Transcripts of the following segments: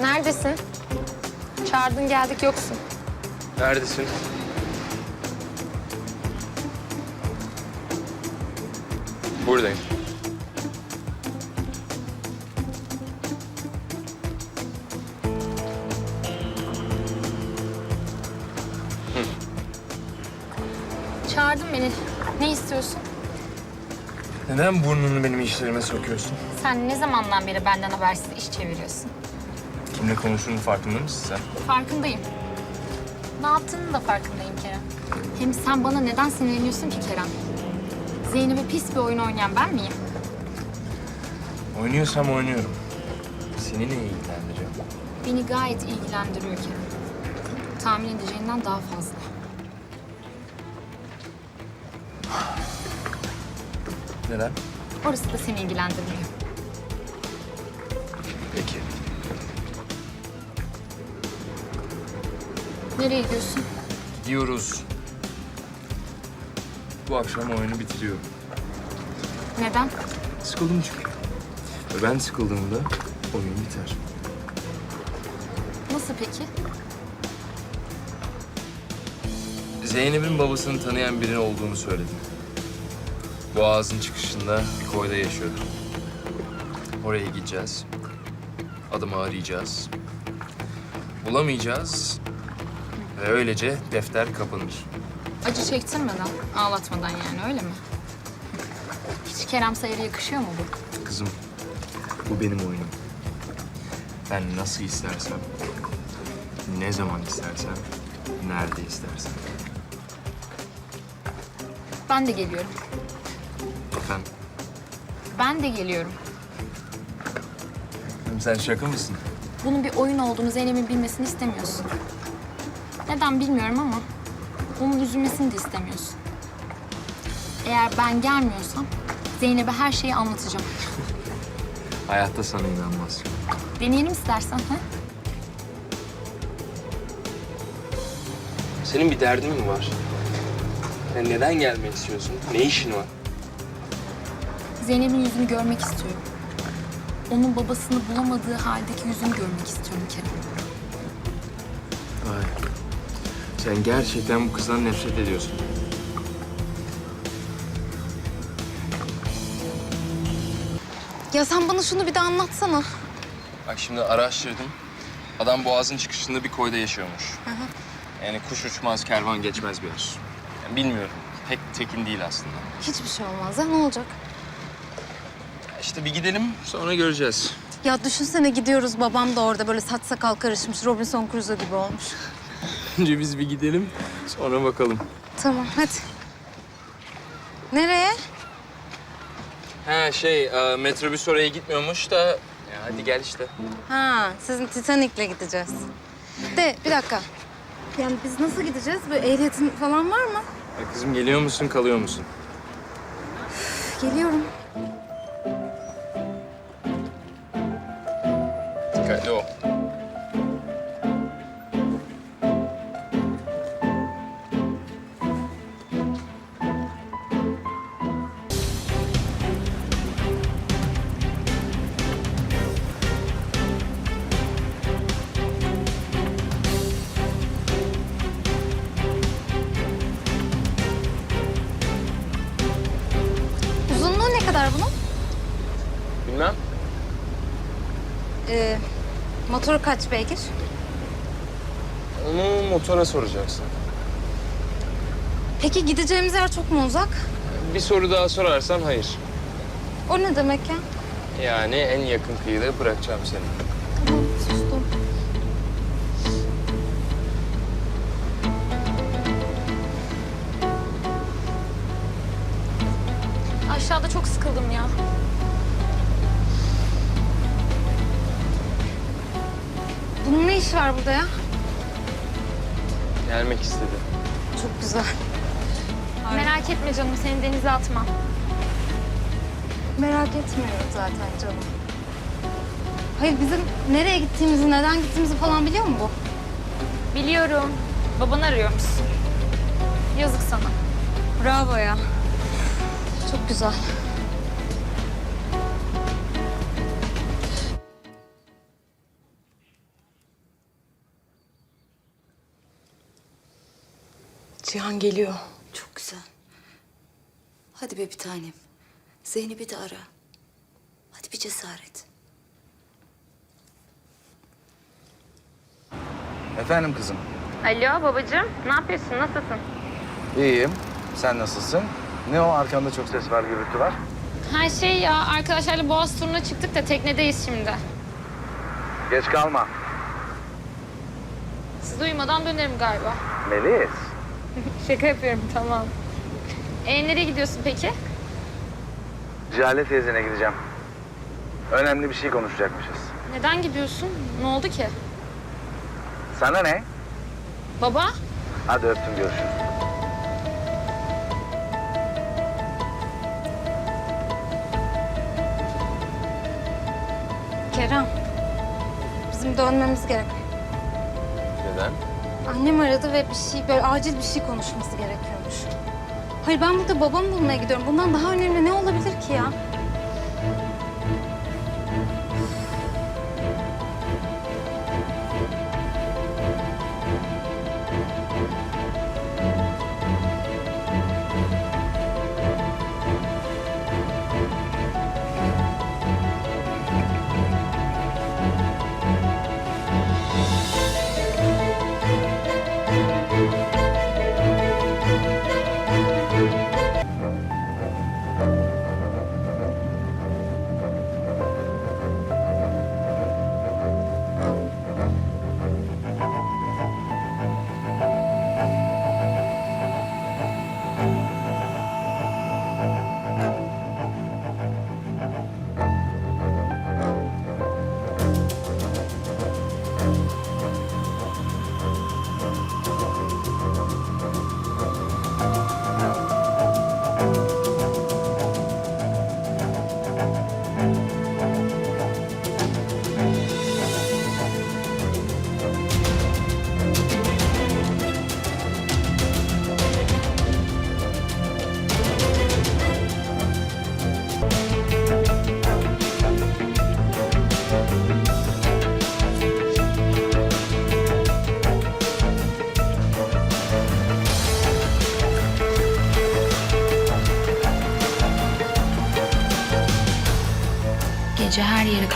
Neredesin? Çağırdın geldik yoksun. Neredesin? Buradayım. Çağırdın beni. Ne istiyorsun? Neden burnunu benim işlerime sokuyorsun? Sen ne zamandan beri benden habersiz iş çeviriyorsun? Kimle konuştuğunun farkında mısın sen? Farkındayım. Ne yaptığının da farkındayım Kerem. Hem sen bana neden sinirleniyorsun ki Kerem? Zeynep'e pis bir oyun oynayan ben miyim? Oynuyorsam oynuyorum. Seni ne ilgilendiriyor? Beni gayet ilgilendiriyor Kerem. Tahmin edeceğinden daha fazla. Neden? Orası da seni ilgilendirmiyor. Nereye gidiyorsun? Gidiyoruz. Bu akşam oyunu bitiriyorum. Neden? Sıkıldım çünkü. Ve ben sıkıldığımda oyun biter. Nasıl peki? Zeynep'in babasını tanıyan biri olduğunu söyledim. Boğaz'ın çıkışında bir koyda yaşıyordu. Oraya gideceğiz. Adımı arayacağız. Bulamayacağız. Ve öylece defter kapanır. Acı çektirmeden, ağlatmadan yani öyle mi? Hiç Kerem Sayar'a yakışıyor mu bu? Kızım, bu benim oyunum. Ben nasıl istersem, ne zaman istersem, nerede istersem. Ben de geliyorum. Efendim, Ben de geliyorum. sen şaka mısın? Bunun bir oyun olduğunu Zeynep'in bilmesini istemiyorsun. Neden bilmiyorum ama onun üzülmesini de istemiyorsun. Eğer ben gelmiyorsam Zeynep'e her şeyi anlatacağım. Hayatta sana inanmaz. Deneyelim istersen. Ha? Senin bir derdin mi var? Sen neden gelmek istiyorsun? Ne işin var? Zeynep'in yüzünü görmek istiyorum. Onun babasını bulamadığı haldeki yüzünü görmek istiyorum Kerem. Vay. Sen gerçekten bu kızdan nefret ediyorsun. Ya sen bana şunu bir de anlatsana. Bak şimdi araştırdım. Adam Boğaz'ın çıkışında bir koyda yaşıyormuş. Yani kuş uçmaz, kervan geçmez bir yer. Yani bilmiyorum. Pek tekin değil aslında. Hiçbir şey olmaz ya ne olacak? İşte bir gidelim sonra göreceğiz. Ya düşünsene gidiyoruz babam da orada böyle saç sakal karışmış Robinson Crusoe gibi olmuş. Önce biz bir gidelim sonra bakalım. Tamam hadi. Nereye? Ha şey e, metrobüs oraya gitmiyormuş da ya hadi gel işte. Ha sizin Titanic'le gideceğiz. De bir dakika. Yani biz nasıl gideceğiz? Böyle ehliyetin falan var mı? Ya kızım geliyor musun kalıyor musun? Geliyorum. Dikkatli ol. Motoru kaç beygir? Onu motora soracaksın. Peki gideceğimiz yer çok mu uzak? Bir soru daha sorarsan hayır. O ne demek ya? Yani en yakın kıyıda bırakacağım seni. Tamam sustum. Aşağıda çok sıkıldım ya. Bunun ne işi var burada ya? Gelmek istedi. Çok güzel. Merak etme canım seni denize atmam. Merak etmiyorum zaten canım. Hayır bizim nereye gittiğimizi, neden gittiğimizi falan biliyor mu bu? Biliyorum. Babanı arıyormuşsun. Yazık sana. Bravo ya. Çok güzel. Cihan geliyor. Çok güzel. Hadi be bir tanem. Zeynep'i de ara. Hadi bir cesaret. Efendim kızım. Alo babacığım, ne yapıyorsun, nasılsın? İyiyim. Sen nasılsın? Ne o arkanda çok ses var, gürültü var? Her şey ya, arkadaşlarla Boğaz turuna çıktık da teknedeyiz şimdi. Geç kalma. Siz uyumadan dönerim galiba. Melis. Şaka yapıyorum, tamam. E nereye gidiyorsun peki? Cale teyzene gideceğim. Önemli bir şey konuşacakmışız. Neden gidiyorsun? Ne oldu ki? Sana ne? Baba? Hadi öptüm görüşürüz. Kerem. Bizim dönmemiz gerek. Neden? Annem aradı ve bir şey böyle acil bir şey konuşması gerekiyormuş. Hayır ben burada babamı bulmaya gidiyorum. Bundan daha önemli ne olabilir ki ya?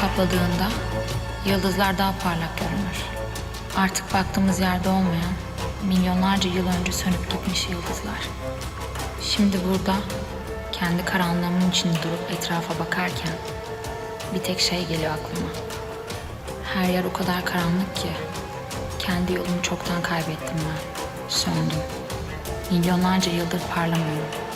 Kapladığında yıldızlar daha parlak görünür. Artık baktığımız yerde olmayan, milyonlarca yıl önce sönüp gitmiş yıldızlar. Şimdi burada kendi karanlığımın içinde durup etrafa bakarken bir tek şey geliyor aklıma. Her yer o kadar karanlık ki kendi yolumu çoktan kaybettim ben. Söndüm. Milyonlarca yıldır parlamıyorum.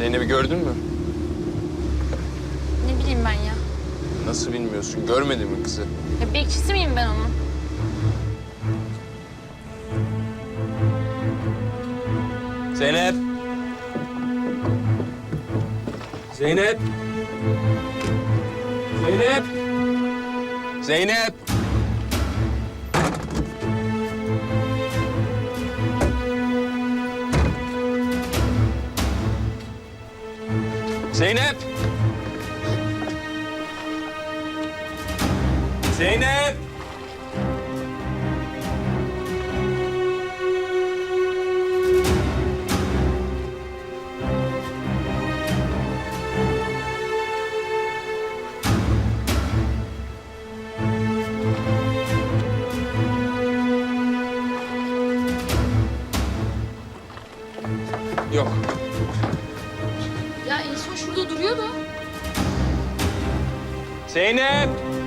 Zeynep'i gördün mü? Ne bileyim ben ya. Nasıl bilmiyorsun? Görmedin mi kızı? ya bekçisi miyim ben onun? Zeynep! Zeynep! Zeynep! Zeynep! Zeynep! Zeynep! Zeynep!